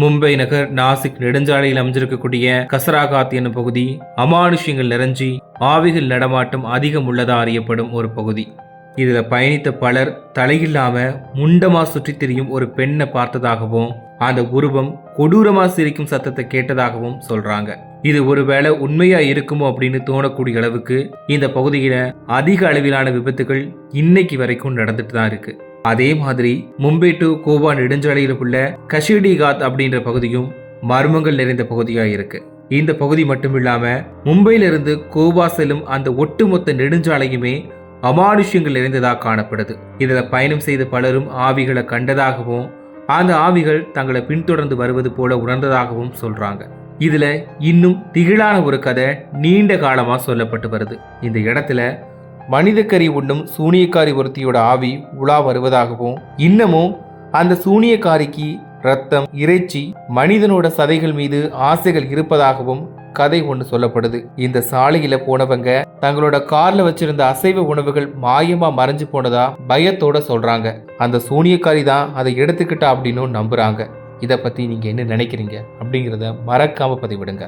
மும்பை நகர் நாசிக் நெடுஞ்சாலையில் அமைஞ்சிருக்கக்கூடிய கசராகாத் என்னும் பகுதி அமானுஷ்யங்கள் நிறைஞ்சி ஆவிகள் நடமாட்டம் அதிகம் உள்ளதா அறியப்படும் ஒரு பகுதி. இதில் பயணித்த பலர் தலையில்லாம முண்டமா சுற்றி திரியும் ஒரு பெண்ணை பார்த்ததாகவும் அந்த உருவம் கொடூரமா சிரிக்கும் சத்தத்தை கேட்டதாகவும் சொல்றாங்க. இது ஒருவேளை உண்மையா இருக்குமோ அப்படின்னு தோணக்கூடிய அளவுக்கு இந்த பகுதியில அதிக அளவிலான விபத்துகள் இன்னைக்கு வரைக்கும் நடந்துட்டு தான் இருக்கு. அதே மாதிரி மும்பை டு கோவா நெடுஞ்சாலையில் உள்ள கஷிடி காத் அப்படின்ற பகுதியும் மர்மங்கள் நிறைந்த பகுதியாக இருக்கு. இந்த பகுதி மட்டும் இல்லாம மும்பையிலிருந்து கோவா செல்லும் அந்த ஒட்டுமொத்த நெடுஞ்சாலையுமே அமானுஷ்யங்கள் நிறைந்ததாக காணப்படுது. இதில் பயணம் செய்த பலரும் ஆவிகளை கண்டதாகவும் அந்த ஆவிகள் தங்களை பின்தொடர்ந்து வருவது போல உணர்ந்ததாகவும் சொல்றாங்க. இதுல இன்னும் திகிலான ஒரு கதை நீண்ட காலமா சொல்லப்பட்டு வருது. இந்த இடத்துல மனிதக்கறி உண்ணும் சூனியக்காரி ஒருத்தியோட ஆவி உலா வருவதாகவும் இன்னமும் அந்த சூனியக்காரிக்கு ரத்தம் இறைச்சி மனிதனோட சதைகள் மீது ஆசைகள் இருப்பதாகவும் கதை ஒன்று சொல்லப்படுது. இந்த சாலையில போனவங்க தங்களோட கார்ல வச்சிருந்த அசைவ உணவுகள் மாயமா மறைஞ்சு போனதா பயத்தோட சொல்றாங்க. அந்த சூனியக்காரி தான் அதை எடுத்துக்கிட்டா அப்படின்னு நம்புறாங்க. இதை பத்தி நீங்க என்ன நினைக்கிறீங்க அப்படிங்கிறத மறக்காம பதிவிடுங்க.